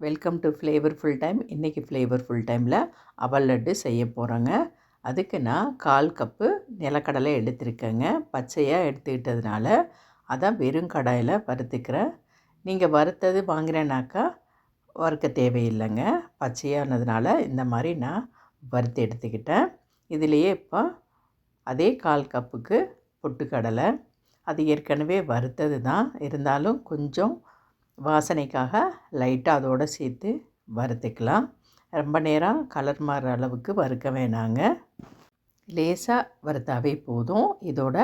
Welcome to flavour full time இன்றைக்கி flavour full டைமில் அவல் லட்டு செய்ய போகிறோங்க அதுக்கு நான் கால் கப்பு நிலக்கடலை எடுத்திருக்கேங்க. பச்சையாக எடுத்துக்கிட்டதுனால அதான் வெறும் கடாயில் வறுத்துக்கிறேன். நீங்கள் வறுத்தது வாங்குறேனாக்கா வறுக்க தேவையில்லைங்க. பச்சையானதுனால இந்த மாதிரி நான் வறுத்து எடுத்துக்கிட்டேன். இதுலேயே இப்போ அதே கால் கப்புக்கு பொட்டுக்கடலை. அது ஏற்கனவே வறுத்தது தான். இருந்தாலும் கொஞ்சம் வாசனைக்காக லைட்டாக அதோடு சேர்த்து வறுத்துக்கலாம். ரொம்ப நேரம் கலர் மாறுற அளவுக்கு வறுக்க வேணாங்க. லேசாக வறுத்தாவே போதும். இதோட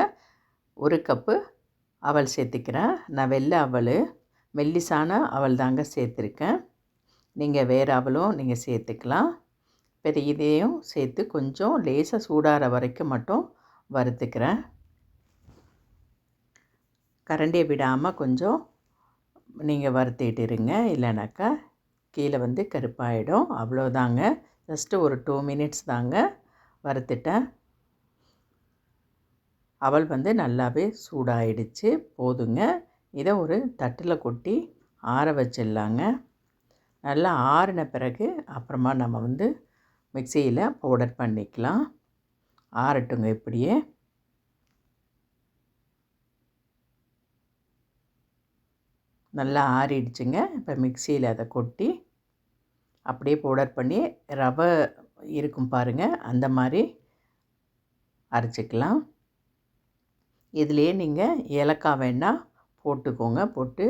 ஒரு கப்பு அவல் சேர்த்துக்கிறேன். நான் வெள்ளை அவல் மெல்லிசான அவல் தாங்க சேர்த்துருக்கேன். நீங்கள் வேறு அவலும் நீங்கள் சேர்த்துக்கலாம். இப்போ இதையும் சேர்த்து கொஞ்சம் லேசாக சூடாகிற வரைக்கும் மட்டும் வறுத்துக்கிறேன். கரண்டியை விடாமல் கொஞ்சம் நீங்கள் வறுத்திட்டு இருங்க. இல்லைனாக்கா கீழே வந்து கருப்பாயிடும். அவ்வளோதாங்க. ஜஸ்ட்டு ஒரு டூ மினிட்ஸ் தாங்க வறுத்துட்டேன் அவள் வந்து நல்லாவே சூடாயிடுச்சு. போதுங்க. இதை ஒரு தட்டில் கொட்டி ஆற வச்சிடலாங்க. நல்லா ஆறின பிறகு அப்புறமா நம்ம வந்து மிக்சியில் பவுடர் பண்ணிக்கலாம். ஆறட்டுங்க இப்படியே. நல்லா ஆறிடுச்சுங்க. இப்போ மிக்சியில் அதை கொட்டி அப்படியே பவுடர் பண்ணி ரவை இருக்கும் பாருங்கள் அந்த மாதிரி அரைச்சிக்கலாம். இதுலேயே நீங்கள் ஏலக்காய் வேணால் போட்டுக்கோங்க. போட்டு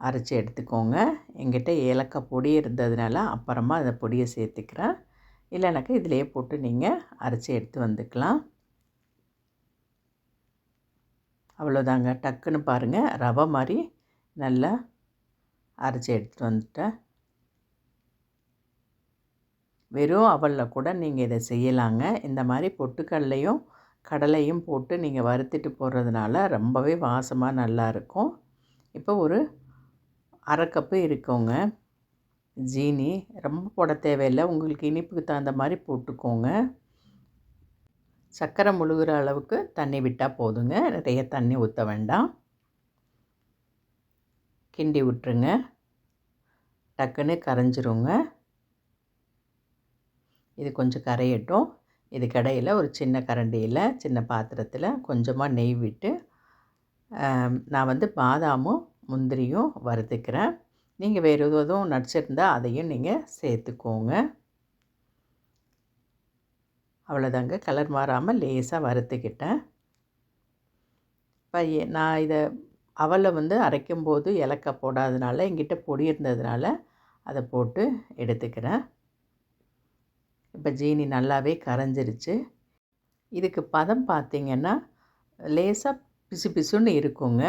அரைச்சி எடுத்துக்கோங்க. எங்கிட்ட ஏலக்காய் பொடி இருந்ததுனால அப்புறமா அந்த பொடியை சேர்த்துக்கிறேன். இல்லைனாக்கா இதிலே போட்டு நீங்கள் அரைச்சி எடுத்து வந்துக்கலாம். அவ்வளோதாங்க. டக்குன்னு பாருங்கள் ரவை மாதிரி நல்லா அரைச்சி எடுத்துகிட்டு வந்துட்டேன். வெறும் அவலில் கூட நீங்கள் இதை செய்யலாங்க. இந்த மாதிரி பொட்டுக்கடலையும் கடலையும் போட்டு நீங்கள் வறுத்துட்டு போடுறதுனால ரொம்பவே வாசமாக நல்லாயிருக்கும் இப்போ ஒரு அரை கப்பு இருக்கோங்க. ஜீனி ரொம்ப போட தேவையில்லை. உங்களுக்கு இனிப்புக்கு தகுந்த மாதிரி போட்டுக்கோங்க. சர்க்கரை முழுகிற அளவுக்கு தண்ணி விட்டால் போதுங்க. நிறைய தண்ணி ஊற்ற வேண்டாம். கிண்டி விட்டுருங்க. டக்குன்னு கரைஞ்சிருங்க. இது கொஞ்சம் கரையட்டும். இது கடையில் ஒரு சின்ன கரண்டியில் சின்ன பாத்திரத்தில் கொஞ்சமாக நெய் விட்டு நான் வந்து பாதாமும் முந்திரியும் வறுத்துக்கிறேன். நீங்கள் வேறு எதுவும் நட்ஸ் இருந்தால் அதையும் நீங்கள் சேர்த்துக்கோங்க. அவ்வளோதாங்க கலர் மாறாமல் லேசாக வறுத்துக்கிட்டேன். இப்போ நான் இதை அவலை வந்து அரைக்கும்போது ஏலக்காய் போடாதனால எங்கிட்ட பொடி இருந்ததுனால அதை போட்டு எடுத்துக்கிறேன். இப்போ ஜீனி நல்லாவே கரைஞ்சிருச்சு. இதுக்கு பதம் பார்த்திங்கன்னா லேசாக பிசு பிசுன்னு இருக்குங்க.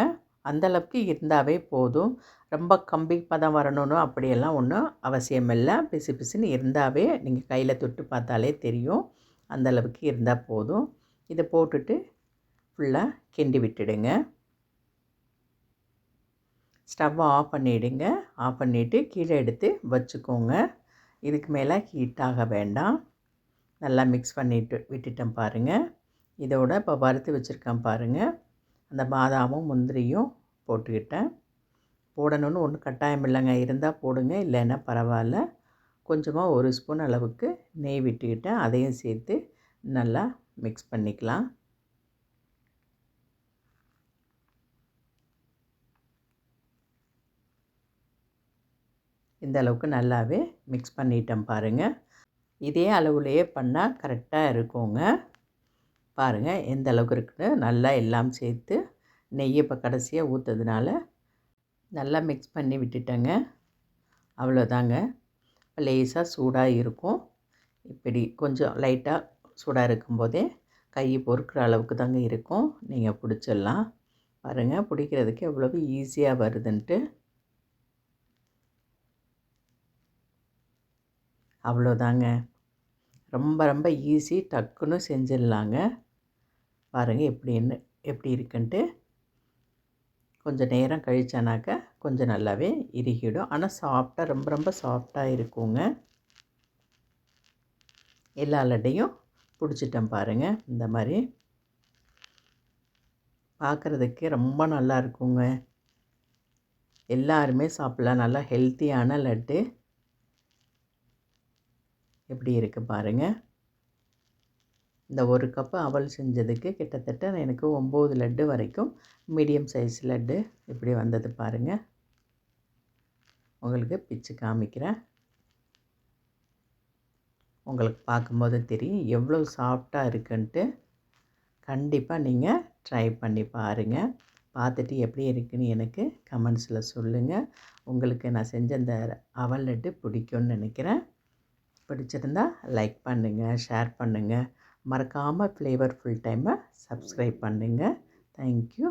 அந்தளவுக்கு இருந்தாவே போதும். ரொம்ப கம்பி பதம் வரணும்னு அப்படியெல்லாம் ஒன்றும் அவசியம் இல்லை. பிசு பிசுன்னு இருந்தாவே நீங்கள் கையில் தொட்டு பார்த்தாலே தெரியும். அந்தளவுக்கு இருந்தால் போதும். இதை போட்டுட்டு ஃபுல்லாக கிண்டி விட்டுடுங்க. ஸ்டவ்வை ஆஃப் பண்ணிவிடுங்க ஆஃப் பண்ணிவிட்டு கீழே எடுத்து வச்சுக்கோங்க. இதுக்கு மேலே ஹீட் ஆக வேண்டாம். நல்லா மிக்ஸ் பண்ணிட்டு விட்டுட்டேன் பாருங்கள் இதோட இப்போ வறுத்து வச்சுருக்கேன் பாருங்கள் அந்த பாதாமும் முந்திரியும் போட்டுக்கிட்டேன். போடணும்னு ஒன்றும் கட்டாயம் இல்லைங்க. இருந்தால் போடுங்க இல்லைன்னா பரவாயில்ல. கொஞ்சமாக ஒரு ஸ்பூன் அளவுக்கு நெய் விட்டுக்கிட்டேன். அதையும் சேர்த்து நல்லா மிக்ஸ் பண்ணிக்கலாம். இந்த அளவுக்கு நல்லாவே மிக்ஸ் பண்ணிட்டேன் பாருங்கள் இதே அளவுலேயே பண்ணால் கரெக்டாக இருக்குங்க. பாருங்கள் எந்த அளவுக்கு இருக்குன்னு நல்லா எல்லாம் சேர்த்து நெய்யை இப்போ கடைசியாக ஊற்றுறதுனால நல்லா மிக்ஸ் பண்ணி விட்டுட்டேங்க. அவ்வளோதாங்க லேசாக சூடாக இருக்கும். இப்படி கொஞ்சம் லைட்டாக சூடாக இருக்கும்போதே கை பொறுக்கிற அளவுக்கு தாங்க இருக்கும். நீங்கள் பிடிச்சிடலாம். பாருங்கள் பிடிக்கிறதுக்கு எவ்வளவு ஈஸியாக வருதுன்ட்டு. அவ்வளோதாங்க. ரொம்ப ரொம்ப ஈஸி. டக்குன்னு செஞ்சிடலாங்க. பாருங்கள் எப்படின்னு எப்படி இருக்குன்ட்டு. கொஞ்சம் நேரம் கழிச்சானாக்க கொஞ்சம் நல்லாவே இறுகிடும். ஆனால் சாஃப்டாக ரொம்ப ரொம்ப சாஃப்டாக இருக்குங்க. எல்லா லட்டையும் பிடிச்சிட்டேன் பாருங்கள் இந்த மாதிரி. பார்க்குறதுக்கு ரொம்ப நல்லா இருக்குங்க. எல்லாருமே சாப்பிட்லாம். நல்லா ஹெல்த்தியான லட்டு. எப்படி இருக்குது பாருங்கள் இந்த ஒரு கப்பு அவல் செஞ்சதுக்கு கிட்டத்தட்ட எனக்கு ஒம்பது லட்டு வரைக்கும் மீடியம் சைஸ் லட்டு இப்படி வந்தது பாருங்கள் உங்களுக்கு பிச்சு காமிக்கிறேன். உங்களுக்கு பார்க்கும்போது தெரியும் எவ்வளோ சாஃப்டாக இருக்குன்ட்டு. கண்டிப்பாக நீங்கள் ட்ரை பண்ணி பாருங்கள் பார்த்துட்டு எப்படி இருக்குன்னு எனக்கு கமெண்ட்ஸில் சொல்லுங்கள் உங்களுக்கு நான் செஞ்ச இந்த அவல் லட்டு பிடிக்கும்னு நினைக்கிறேன். பிடிச்சிருந்தா லைக் பண்ணுங்கள் ஷேர் பண்ணுங்கள் மறக்காமல் ஃப்ளேவர் ஃபுல் டைமை சப்ஸ்கிரைப் பண்ணுங்கள் தேங்க்யூ